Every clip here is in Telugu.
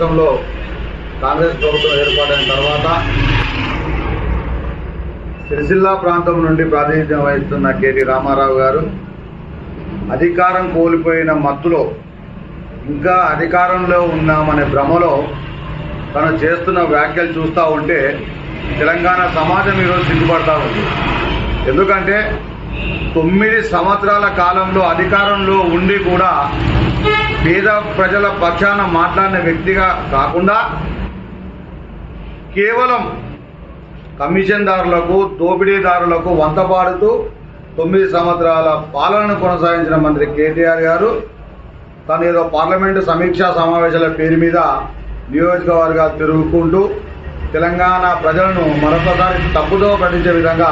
రాష్ట్రంలో కాంగ్రెస్ ప్రభుత్వం ఏర్పాటైన తర్వాత సిరిసిల్ల ప్రాంతం నుండి ప్రాతినిధ్యం వహిస్తున్న కేటీ రామారావు గారు అధికారం కోల్పోయిన మత్తులో ఇంకా అధికారంలో ఉన్నామనే భ్రమలో తను చేస్తున్న వ్యాఖ్యలు చూస్తూ ఉంటే తెలంగాణ సమాజం ఈరోజు సిగ్గుపడతా ఉంది. ఎందుకంటే తొమ్మిది సంవత్సరాల కాలంలో అధికారంలో ఉండి కూడా పేద ప్రజల పక్షాన మాట్లాడిన వ్యక్తిగా కాకుండా కేవలం కమిషన్దారులకు దోపిడీదారులకు వంతపాడుతూ తొమ్మిది సంవత్సరాల పాలనను కొనసాగించిన మంత్రి కేటీఆర్ గారు తను ఏదో పార్లమెంటు సమీక్షా సమావేశాల పేరు మీద నియోజకవర్గాలు తిరుగుకుంటూ తెలంగాణ ప్రజలను మరొకసారి తప్పుదో పట్టించే విధంగా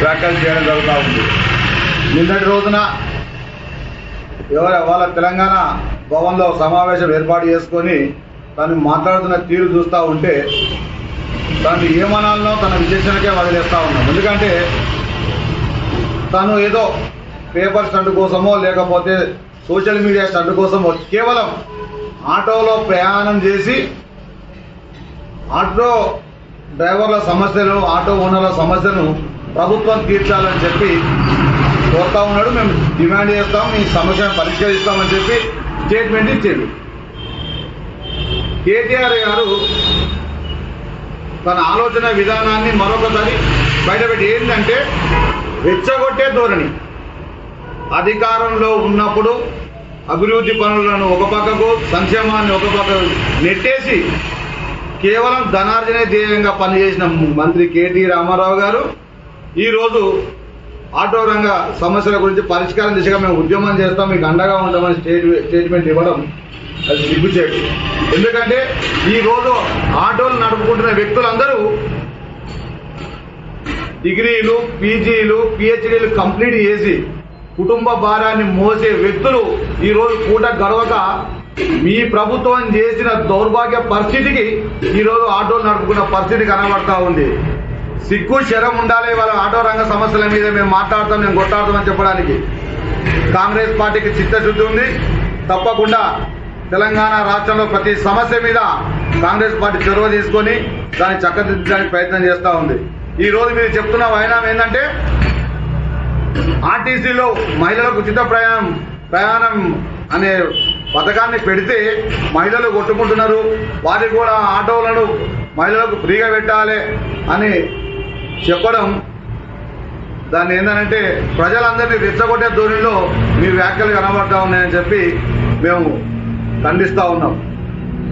వ్యాఖ్యలు చేయడం జరుగుతూ ఉంది. నిన్నటి రోజున ఎవరు వాళ్ళ తెలంగాణ భవన్లో సమావేశం ఏర్పాటు చేసుకొని తను మాట్లాడుతున్న తీరు చూస్తూ ఉంటే తను ఏమనాలనో తన విశేషణకే వదిలేస్తూ ఉన్నాం ఎందుకంటే తను ఏదో పేపర్ స్టంట్ కోసమో లేకపోతే సోషల్ మీడియా స్టంట్ కోసమో కేవలం ఆటోలో ప్రయాణం చేసి ఆటో డ్రైవర్ల సమస్యలు ఆటో ఓనర్ల సమస్యను ప్రభుత్వం తీర్చాలని చెప్పి కోరుతా ఉన్నాడు. మేము డిమాండ్ చేస్తాం మీ సమస్యను పరిష్కరిస్తామని చెప్పి స్టేట్మెంట్ ఇచ్చాడు. కేటీఆర్ గారు తన ఆలోచన విధానాన్ని మరొకసారి బయటపెట్టి. ఏంటంటే రెచ్చగొట్టే ధోరణి. అధికారంలో ఉన్నప్పుడు అభివృద్ధి పనులను ఒక పక్కకు సంక్షేమాన్ని ఒక పక్కకు నెట్టేసి కేవలం ధనార్జనే ధ్యేయంగా పనిచేసిన మంత్రి కేటీ రామారావు గారు ఈరోజు ఆటో రంగ సమస్యల గురించి పరిష్కారం దిశగా మేము ఉద్యమం చేస్తాం మీకు అండగా ఉంటామని స్టేట్ స్టేట్మెంట్ ఇవ్వడం అది సిగ్గుచేటు. ఎందుకంటే ఈ రోజు ఆటోలు నడుపుకుంటున్న వ్యక్తులందరూ డిగ్రీలు పీజీలు పిహెచ్డీలు కంప్లీట్ చేసి కుటుంబ భారాన్ని మోసే వ్యక్తులు ఈరోజు కూట గడవక మీ ప్రభుత్వం చేసిన దౌర్భాగ్య పరిస్థితికి ఈ రోజు ఆటోలు నడుపుకున్న పరిస్థితి కనబడతా ఉంది. సిగ్గు శరం ఉండాలి వాళ్ళ ఆటో రంగ సమస్యల మీద మేము మాట్లాడతాం మేము కొట్లాడతామని చెప్పడానికి. కాంగ్రెస్ పార్టీకి చిత్తశుద్ధి ఉంది. తప్పకుండా తెలంగాణ రాష్ట్రంలో ప్రతి సమస్య మీద కాంగ్రెస్ పార్టీ చొరవ తీసుకొని దాన్ని చక్కదిద్దడానికి ప్రయత్నం చేస్తూ ఉంది. ఈ రోజు మీరు చెప్తున్న వైనాం ఏంటంటే ఆర్టీసీలో మహిళలకు ఉచిత ప్రయాణం ప్రయాణం అనే పథకాన్ని పెడితే మహిళలు కొట్టుకుంటున్నారు. వారికి కూడా ఆటోలను మహిళలకు ఫ్రీగా పెట్టాలి అని చెప్పడం దాన్ని ఏంటంటే ప్రజలందరినీ రెచ్చగొట్టే ధోరణిలో మీ వ్యాఖ్యలు కనబడతా ఉన్నాయని చెప్పి మేము ఖండిస్తూ ఉన్నాం.